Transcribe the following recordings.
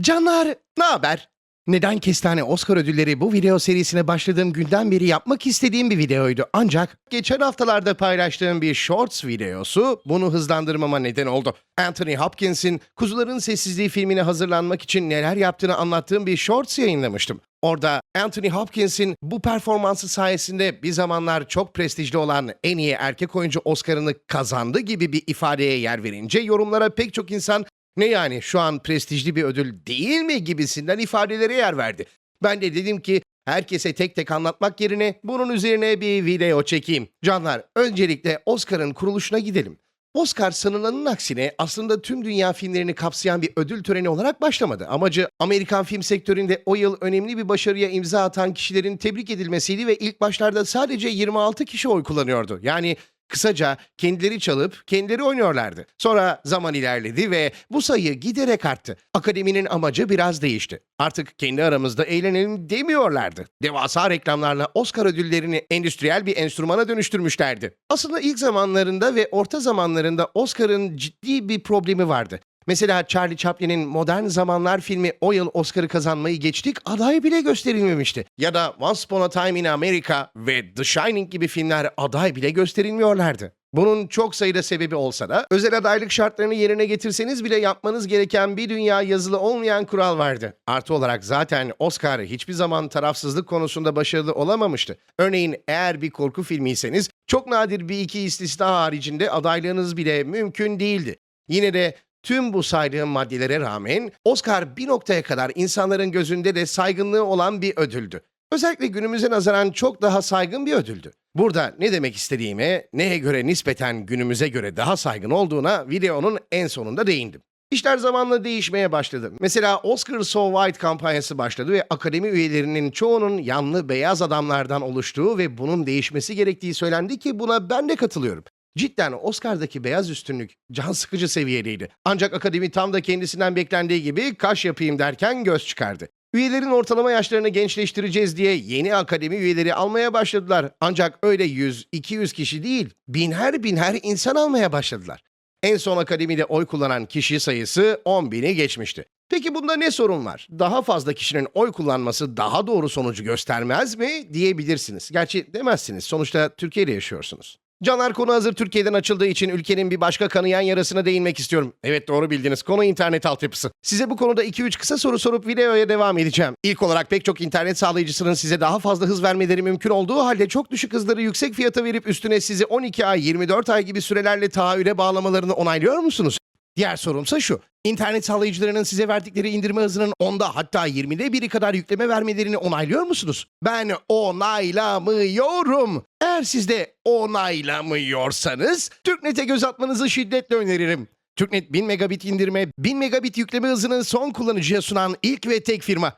Canlar, ne haber? Neden Kestane Oscar ödülleri bu video serisine başladığım günden beri yapmak istediğim bir videoydu. Ancak geçen haftalarda paylaştığım bir shorts videosu bunu hızlandırmama neden oldu. Anthony Hopkins'in Kuzuların Sessizliği filmine hazırlanmak için neler yaptığını anlattığım bir shorts yayınlamıştım. Orada Anthony Hopkins'in bu performansı sayesinde bir zamanlar çok prestijli olan en iyi erkek oyuncu Oscar'ını kazandı gibi bir ifadeye yer verince yorumlara pek çok insan ne yani şu an prestijli bir ödül değil mi gibisinden ifadelere yer verdi. Ben de dedim ki herkese tek tek anlatmak yerine bunun üzerine bir video çekeyim. Canlar öncelikle Oscar'ın kuruluşuna gidelim. Oscar sanılanın aksine aslında tüm dünya filmlerini kapsayan bir ödül töreni olarak başlamadı. Amacı Amerikan film sektöründe o yıl önemli bir başarıya imza atan kişilerin tebrik edilmesiydi ve ilk başlarda sadece 26 kişi oy kullanıyordu. Yani Kısaca kendileri çalıp kendileri oynuyorlardı. Sonra zaman ilerledi ve bu sayı giderek arttı. Akademinin amacı biraz değişti. Artık kendi aramızda eğlenelim demiyorlardı. Devasa reklamlarla Oscar ödüllerini endüstriyel bir enstrümana dönüştürmüşlerdi. Aslında ilk zamanlarında ve orta zamanlarında Oscar'ın ciddi bir problemi vardı. Mesela Charlie Chaplin'in Modern Zamanlar filmi o yıl Oscar'ı kazanmayı geçtik aday bile gösterilmemişti. Ya da Once Upon a Time in America ve The Shining gibi filmler aday bile gösterilmiyorlardı. Bunun çok sayıda sebebi olsa da özel adaylık şartlarını yerine getirseniz bile yapmanız gereken bir dünya yazılı olmayan kural vardı. Artı olarak zaten Oscar hiçbir zaman tarafsızlık konusunda başarılı olamamıştı. Örneğin eğer bir korku filmiyseniz çok nadir bir iki istisna haricinde adaylığınız bile mümkün değildi. Yine de Tüm bu saydığım maddelere rağmen Oscar bir noktaya kadar insanların gözünde de saygınlığı olan bir ödüldü. Özellikle günümüze nazaran çok daha saygın bir ödüldü. Burada ne demek istediğime, neye göre nispeten günümüze göre daha saygın olduğuna videonun en sonunda değindim. İşler zamanla değişmeye başladı. Mesela Oscar So White kampanyası başladı ve akademi üyelerinin çoğunun yanlı beyaz adamlardan oluştuğu ve bunun değişmesi gerektiği söylendi ki buna ben de katılıyorum. Cidden Oscar'daki beyaz üstünlük can sıkıcı seviyedeydi. Ancak akademi tam da kendisinden beklendiği gibi kaş yapayım derken göz çıkardı. Üyelerin ortalama yaşlarını gençleştireceğiz diye yeni akademi üyeleri almaya başladılar. Ancak öyle 100-200 kişi değil, binler binler insan almaya başladılar. En son akademide oy kullanan kişi sayısı 10 bini geçmişti. Peki bunda ne sorun var? Daha fazla kişinin oy kullanması daha doğru sonucu göstermez mi diyebilirsiniz. Gerçi demezsiniz. Sonuçta Türkiye'de yaşıyorsunuz. Canlar konu hazır Türkiye'den açıldığı için ülkenin bir başka kanayan yarasına değinmek istiyorum. Evet doğru bildiniz. Konu internet altyapısı. Size bu konuda 2-3 kısa soru sorup videoya devam edeceğim. İlk olarak pek çok internet sağlayıcısının size daha fazla hız vermeleri mümkün olduğu halde çok düşük hızları yüksek fiyata verip üstüne sizi 12 ay, 24 ay gibi sürelerle taahhüde bağlamalarını onaylıyor musunuz? Diğer sorumsa şu. İnternet sağlayıcılarının size verdikleri indirme hızının onda hatta 20'de biri kadar yükleme vermelerini onaylıyor musunuz? Ben onaylamıyorum. Eğer siz de onaylamıyorsanız TürkNet'e göz atmanızı şiddetle öneririm. TürkNet 1000 megabit indirme, 1000 megabit yükleme hızını son kullanıcıya sunan ilk ve tek firma.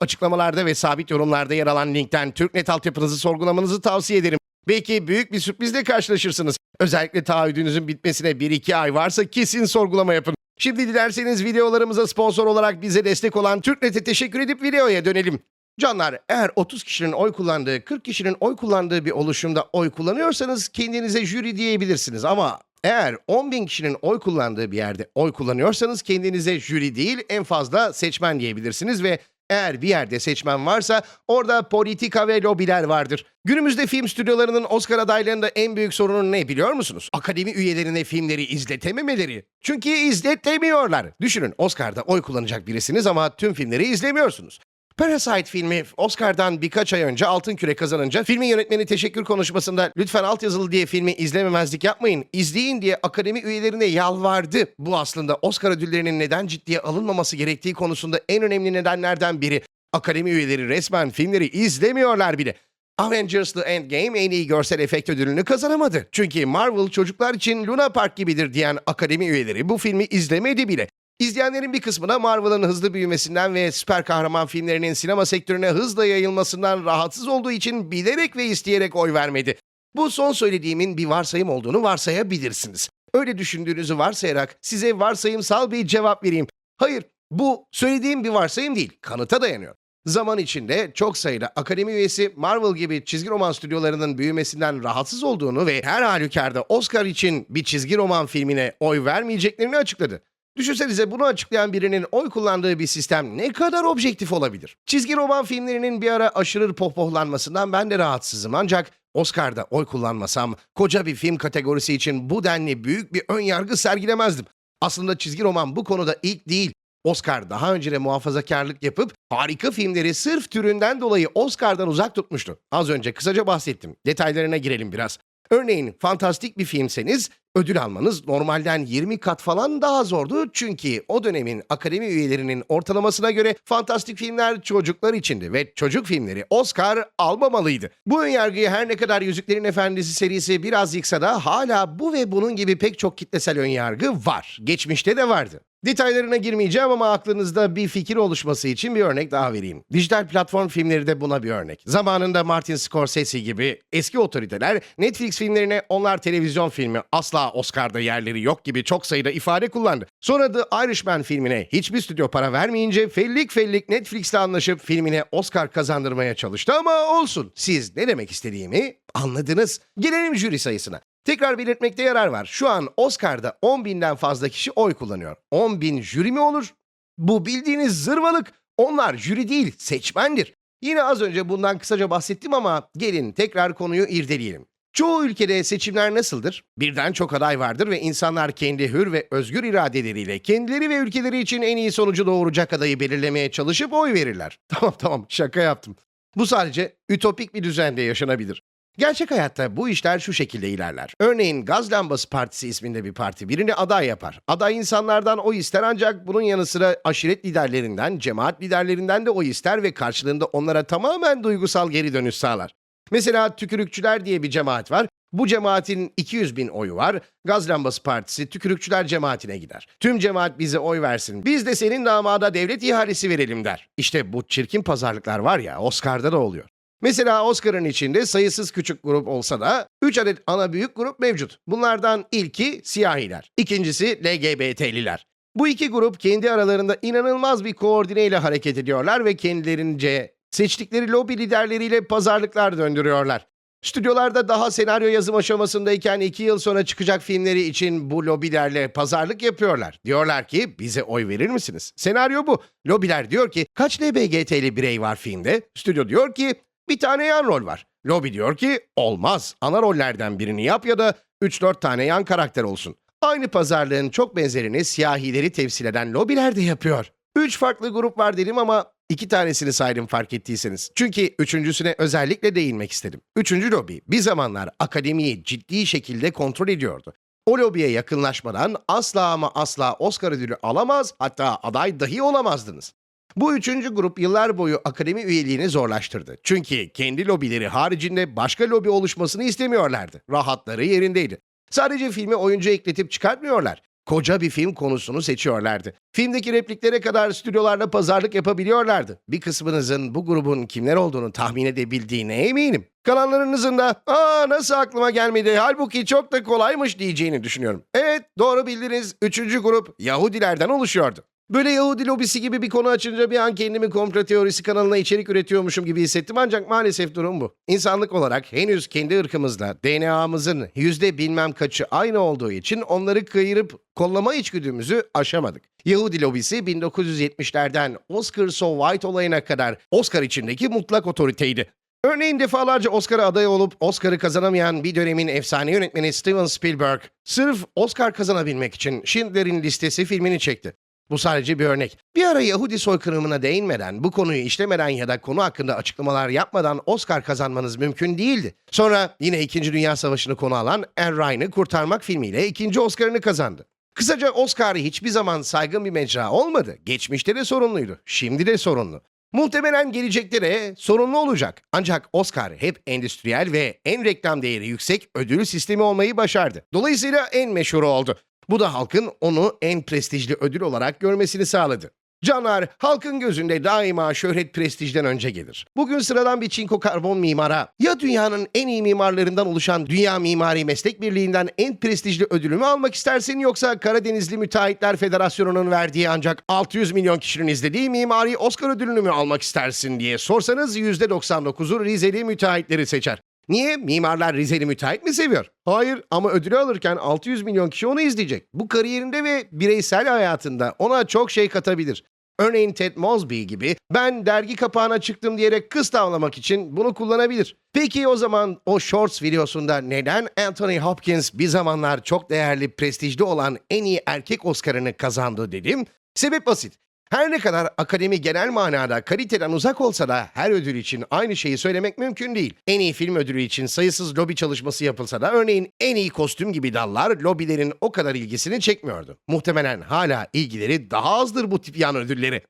Açıklamalarda ve sabit yorumlarda yer alan linkten TürkNet altyapınızı sorgulamanızı tavsiye ederim. Belki büyük bir sürprizle karşılaşırsınız. Özellikle taahhüdünüzün bitmesine 1-2 ay varsa kesin sorgulama yapın. Şimdi dilerseniz videolarımıza sponsor olarak bize destek olan TürkNet'e teşekkür edip videoya dönelim. Canlar eğer 30 kişinin oy kullandığı, 40 kişinin oy kullandığı bir oluşumda oy kullanıyorsanız kendinize jüri diyebilirsiniz ama eğer 10 bin kişinin oy kullandığı bir yerde oy kullanıyorsanız kendinize jüri değil en fazla seçmen diyebilirsiniz ve eğer bir yerde seçmen varsa orada politika ve lobiler vardır. Günümüzde film stüdyolarının Oscar adaylarında en büyük sorunu ne biliyor musunuz? Akademi üyelerine filmleri izletememeleri. Çünkü izletemiyorlar. Düşünün Oscar'da oy kullanacak birisiniz ama tüm filmleri izlemiyorsunuz. Parasite filmi Oscar'dan birkaç ay önce Altın Küre kazanınca filmin yönetmeni teşekkür konuşmasında lütfen altyazılı diye filmi izlememezlik yapmayın, izleyin diye akademi üyelerine yalvardı. Bu aslında Oscar ödüllerinin neden ciddiye alınmaması gerektiği konusunda en önemli nedenlerden biri. Akademi üyeleri resmen filmleri izlemiyorlar bile. Avengers The Endgame en iyi görsel efekt ödülünü kazanamadı. Çünkü Marvel çocuklar için Luna Park gibidir diyen akademi üyeleri bu filmi izlemedi bile. İzleyenlerin bir kısmına Marvel'ın hızlı büyümesinden ve süper kahraman filmlerinin sinema sektörüne hızla yayılmasından rahatsız olduğu için bilerek ve isteyerek oy vermedi. Bu son söylediğimin bir varsayım olduğunu varsayabilirsiniz. Öyle düşündüğünüzü varsayarak size varsayımsal bir cevap vereyim. Hayır, bu söylediğim bir varsayım değil, kanıta dayanıyor. Zaman içinde çok sayıda akademi üyesi Marvel gibi çizgi roman stüdyolarının büyümesinden rahatsız olduğunu ve her halükarda Oscar için bir çizgi roman filmine oy vermeyeceklerini açıkladı. Düşünsenize bunu açıklayan birinin oy kullandığı bir sistem ne kadar objektif olabilir? Çizgi roman filmlerinin bir ara aşırı pohpohlanmasından ben de rahatsızım ancak Oscar'da oy kullanmasam koca bir film kategorisi için bu denli büyük bir ön yargı sergilemezdim. Aslında çizgi roman bu konuda ilk değil. Oscar daha önce de muhafazakarlık yapıp harika filmleri sırf türünden dolayı Oscar'dan uzak tutmuştu. Az önce kısaca bahsettim. Detaylarına girelim biraz. Örneğin fantastik bir filmseniz ödül almanız normalden 20 kat falan daha zordu. Çünkü o dönemin akademi üyelerinin ortalamasına göre fantastik filmler çocuklar içindi ve çocuk filmleri Oscar almamalıydı. Bu önyargıyı her ne kadar Yüzüklerin Efendisi serisi biraz yıksa da hala bu ve bunun gibi pek çok kitlesel önyargı var. Geçmişte de vardı. Detaylarına girmeyeceğim ama aklınızda bir fikir oluşması için bir örnek daha vereyim. Dijital platform filmleri de buna bir örnek. Zamanında Martin Scorsese gibi eski otoriteler Netflix filmlerine onlar televizyon filmi asla Oscar'da yerleri yok gibi çok sayıda ifade kullandı. Sonra The Irishman filmine hiçbir stüdyo para vermeyince fellik fellik Netflix'le anlaşıp filmine Oscar kazandırmaya çalıştı ama olsun. Siz ne demek istediğimi anladınız. Gelelim jüri sayısına. Tekrar belirtmekte yarar var. Şu an Oscar'da 10 binden fazla kişi oy kullanıyor. 10 bin jüri mi olur? Bu bildiğiniz zırvalık. Onlar jüri değil, seçmendir. Yine az önce bundan kısaca bahsettim ama gelin tekrar konuyu irdeleyelim. Çoğu ülkede seçimler nasıldır? Birden çok aday vardır ve insanlar kendi hür ve özgür iradeleriyle kendileri ve ülkeleri için en iyi sonucu doğuracak adayı belirlemeye çalışıp oy verirler. Tamam tamam şaka yaptım. Bu sadece ütopik bir düzende yaşanabilir. Gerçek hayatta bu işler şu şekilde ilerler. Örneğin Gaz Lambası Partisi isminde bir parti birini aday yapar. Aday insanlardan oy ister ancak bunun yanı sıra aşiret liderlerinden, cemaat liderlerinden de oy ister ve karşılığında onlara tamamen duygusal geri dönüş sağlar. Mesela Tükürükçüler diye bir cemaat var. Bu cemaatin 200 bin oyu var. Gaz Lambası Partisi Tükürükçüler cemaatine gider. Tüm cemaat bize oy versin. Biz de senin damada devlet ihalesi verelim der. İşte bu çirkin pazarlıklar var ya Oscar'da da oluyor. Mesela Oscar'ın içinde sayısız küçük grup olsa da 3 adet ana büyük grup mevcut. Bunlardan ilki siyahiler, ikincisi LGBT'liler. Bu iki grup kendi aralarında inanılmaz bir koordineyle hareket ediyorlar ve kendilerince seçtikleri lobi liderleriyle pazarlıklar döndürüyorlar. Stüdyolarda daha senaryo yazım aşamasındayken iki yıl sonra çıkacak filmleri için bu lobilerle pazarlık yapıyorlar. Diyorlar ki bize oy verir misiniz? Senaryo bu. Lobiler diyor ki kaç LBGT'li birey var filmde? Stüdyo diyor ki bir tane yan rol var. Lobi diyor ki olmaz. Ana rollerden birini yap ya da 3-4 tane yan karakter olsun. Aynı pazarlığın çok benzerini siyahileri temsil eden lobiler de yapıyor. Üç farklı grup var dedim ama iki tanesini saydım fark ettiyseniz. Çünkü üçüncüsüne özellikle değinmek istedim. Üçüncü lobi bir zamanlar akademiyi ciddi şekilde kontrol ediyordu. O lobiye yakınlaşmadan asla ama asla Oscar ödülü alamaz hatta aday dahi olamazdınız. Bu üçüncü grup yıllar boyu akademi üyeliğini zorlaştırdı. Çünkü kendi lobileri haricinde başka lobi oluşmasını istemiyorlardı. Rahatları yerindeydi. Sadece filme oyuncu ekletip çıkartmıyorlar. Koca bir film konusunu seçiyorlardı. Filmdeki repliklere kadar stüdyolarla pazarlık yapabiliyorlardı. Bir kısmınızın bu grubun kimler olduğunu tahmin edebildiğine eminim. Kalanlarınızın da ''Aa nasıl aklıma gelmedi halbuki çok da kolaymış'' diyeceğini düşünüyorum. Evet doğru bildiniz. Üçüncü grup Yahudilerden oluşuyordu. Böyle Yahudi lobisi gibi bir konu açınca bir an kendimi komplo teorisi kanalına içerik üretiyormuşum gibi hissettim ancak maalesef durum bu. İnsanlık olarak henüz kendi ırkımızla DNA'mızın yüzde bilmem kaçı aynı olduğu için onları kıyırıp kollama içgüdümüzü aşamadık. Yahudi lobisi 1970'lerden Oscar So White olayına kadar Oscar içindeki mutlak otoriteydi. Örneğin defalarca Oscar'a aday olup Oscar'ı kazanamayan bir dönemin efsane yönetmeni Steven Spielberg, sırf Oscar kazanabilmek için Schindler'in Listesi filmini çekti. Bu sadece bir örnek. Bir ara Yahudi soykırımına değinmeden, bu konuyu işlemeden ya da konu hakkında açıklamalar yapmadan Oscar kazanmanız mümkün değildi. Sonra yine 2. Dünya Savaşı'nı konu alan Anne Ryan'ı kurtarmak filmiyle ikinci Oscar'ını kazandı. Kısaca Oscar hiçbir zaman saygın bir mecra olmadı. Geçmişte de sorunluydu. Şimdi de sorunlu. Muhtemelen gelecekte de sorunlu olacak. Ancak Oscar hep endüstriyel ve en reklam değeri yüksek ödül sistemi olmayı başardı. Dolayısıyla en meşhur oldu. Bu da halkın onu en prestijli ödül olarak görmesini sağladı. Canlar halkın gözünde daima şöhret prestijden önce gelir. Bugün sıradan bir çinko karbon mimara ya dünyanın en iyi mimarlarından oluşan Dünya Mimari Meslek Birliği'nden en prestijli ödülümü almak istersin yoksa Karadenizli Müteahhitler Federasyonu'nun verdiği ancak 600 milyon kişinin izlediği mimari Oscar ödülünü mü almak istersin diye sorsanız %99'u Rizeli müteahhitleri seçer. Niye? Mimarlar Rizeli müteahhit mi seviyor? Hayır ama ödülü alırken 600 milyon kişi onu izleyecek. Bu kariyerinde ve bireysel hayatında ona çok şey katabilir. Örneğin Ted Mosby gibi ben dergi kapağına çıktım diyerek kız tavlamak için bunu kullanabilir. Peki o zaman o Shorts videosunda neden Anthony Hopkins bir zamanlar çok değerli, prestijli olan en iyi erkek Oscar'ını kazandı dedim? Sebep basit. Her ne kadar akademi genel manada kaliteden uzak olsa da her ödül için aynı şeyi söylemek mümkün değil. En iyi film ödülü için sayısız lobi çalışması yapılsa da örneğin en iyi kostüm gibi dallar lobilerin o kadar ilgisini çekmiyordu. Muhtemelen hala ilgileri daha azdır bu tip yan ödülleri.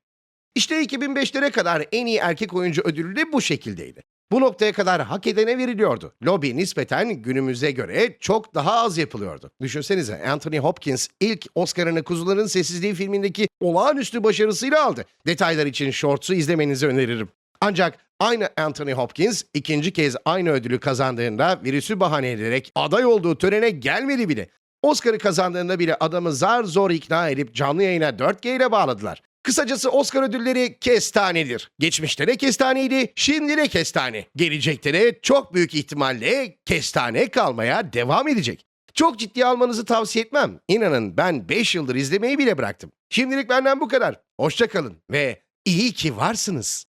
İşte 2005'lere kadar en iyi erkek oyuncu ödülü de bu şekildeydi. Bu noktaya kadar hak edene veriliyordu. Lobby nispeten günümüze göre çok daha az yapılıyordu. Düşünsenize Anthony Hopkins ilk Oscar'ını Kuzuların Sessizliği filmindeki olağanüstü başarısıyla aldı. Detaylar için Shorts'u izlemenizi öneririm. Ancak aynı Anthony Hopkins ikinci kez aynı ödülü kazandığında virüsü bahane ederek aday olduğu törene gelmedi bile. Oscar'ı kazandığında bile adamı zar zor ikna edip canlı yayına 4G ile bağladılar. Kısacası Oscar ödülleri kestanedir. Geçmişte de kestaneydi, şimdi de kestane. Gelecekte de çok büyük ihtimalle kestane kalmaya devam edecek. Çok ciddiye almanızı tavsiye etmem. İnanın ben 5 yıldır izlemeyi bile bıraktım. Şimdilik benden bu kadar. Hoşçakalın ve iyi ki varsınız.